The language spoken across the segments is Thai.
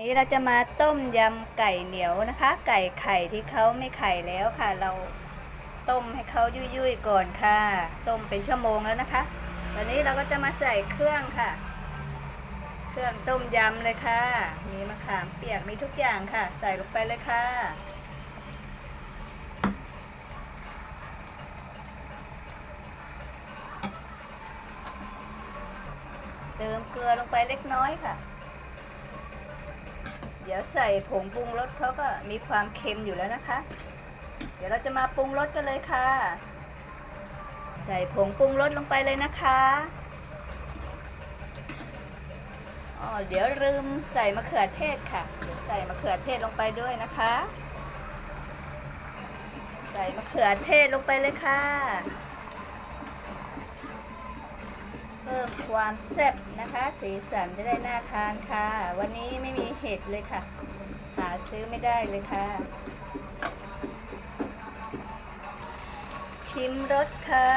นี้เราจะมาต้มยำไก่เหนียวนะคะ ไก่ไข่ที่เขาไม่ไข่แล้วค่ะ เราต้มให้เขายุ่ยๆก่อนค่ะ ต้มเป็นชั่วโมงแล้วนะคะตอนนี้เราก็จะมาใส่เครื่องค่ะ เครื่องต้มยำเลยค่ะ มีมะขามเปียกมีทุกอย่างค่ะ ใส่ลงไปเลยค่ะ เติมเกลือลงไปเล็กน้อยค่ะ เดี๋ยวใส่ผงปรุงรสเขาก็มีความเค็มอยู่แล้วนะคะ เดี๋ยวเราจะมาปรุงรสกันเลยค่ะ ใส่ผงปรุงรสลงไปเลยนะคะอ๋อเดี๋ยวลืมใส่มะเขือเทศค่ะเดี๋ยวใส่มะเขือเทศลงไปด้วยนะคะ ใส่มะเขือเทศลงไปเลยค่ะ ความแซ่บนะคะ สีสันจะได้น่าทานค่ะ วันนี้ไม่มีเห็ดเลยค่ะ หาซื้อไม่ได้เลยค่ะ ชิมรสค่ะ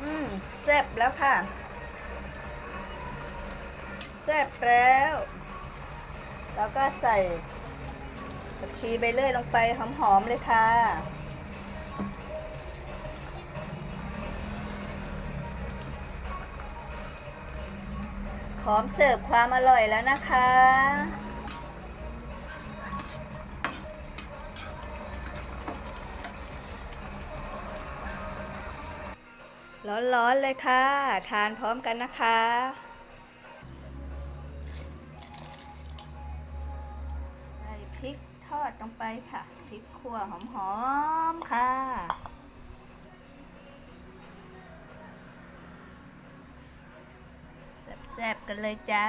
อืมแซ่บแล้วค่ะ แซ่บแล้ว แล้วก็ใส่ผักชีใบเลื่อยลงไปหอมๆเลยค่ะ พร้อมเสิร์ฟความอร่อยแล้วนะคะ ร้อนๆเลยค่ะ ทานพร้อมกันนะคะใส่พริกทอดลงไปค่ะ พริกขั่วหอมๆค่ะ แซ่บกันเลยจ้า